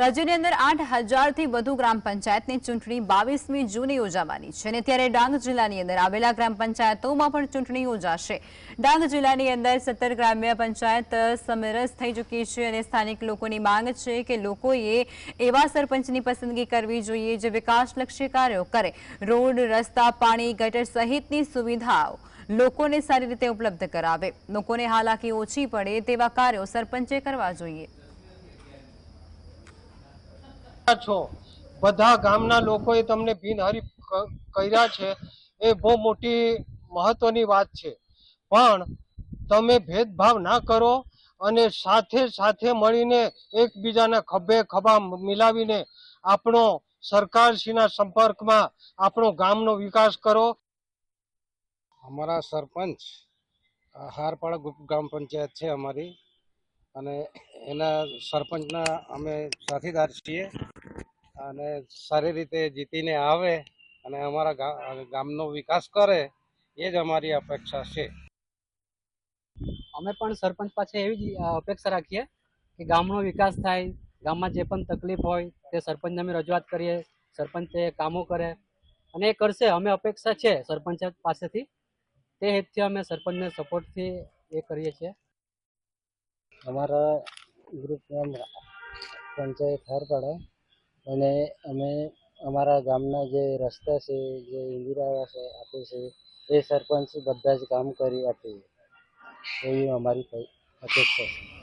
રાજ્યની અંદર આઠ હજારથી વધુ ગ્રામ પંચાયતની ચૂંટણી બાવીસમી જૂને યોજાવાની છે અને ત્યારે ડાંગ જિલ્લાની અંદર આવેલા ગ્રામ પંચાયતોમાં પણ ચૂંટણી યોજાશે. ડાંગ જિલ્લાની અંદર સત્તર ગ્રામ્ય પંચાયત સમરસ થઈ ચૂકી છે અને સ્થાનિક લોકોની માંગ છે કે લોકોએ એવા સરપંચની પસંદગી કરવી જોઈએ જે વિકાસલક્ષી કાર્યો કરે. રોડ, રસ્તા, પાણી, ગટર સહિતની સુવિધાઓ લોકોને સારી રીતે ઉપલબ્ધ કરાવે. લોકોને હાલાકી ઓછી પડે તેવા કાર્યો સરપંચે કરવા જોઈએ. છો? બધા ગામના લોકોએ તમને બિનહરીફ કર્યા છે. એ બહુ મોટી મહત્વની વાત છે. પણ તમે ભેદભાવ ના કરો અને સાથે સાથે મળીને એકબીજાના ખભે ખભા મિલાવીને આપણો સરકારશ્રીના સંપર્કમાં આપણો ગામનો વિકાસ કરો. અમારા સરપંચ, હારપાડા ગ્રામ પંચાયત છે અમારી. અને એના સરપંચના અમે સાથીદાર છીએ. અને સારી રીતે જીતીને આવે અને અમારા ગામનો વિકાસ કરે એ જ અમારી અપેક્ષા છે. અમે પણ સરપંચ પાસે એવી જ અપેક્ષા રાખીએ કે ગામનો વિકાસ થાય ગામમાં જે પણ તકલીફ હોય તે સરપંચને અમે રજૂઆત કરીએ સરપંચ તે કામો કરે અને એ કરશે. અમે અપેક્ષા છે સરપંચ પાસેથી. તે હેતુથી અમે સરપંચને સપોર્ટથી એ કરીએ છીએ. અમારા ગ્રુપ પંચાયત પંચાયત હારપાડા અને અમે અમારા ગામના જે રસ્તા છે, જે ઇન્દિરા આવાસ આપે છે, એ સરપંચ બધા જ કામ કરી આપે. એવી અમારી અપેક્ષા છે.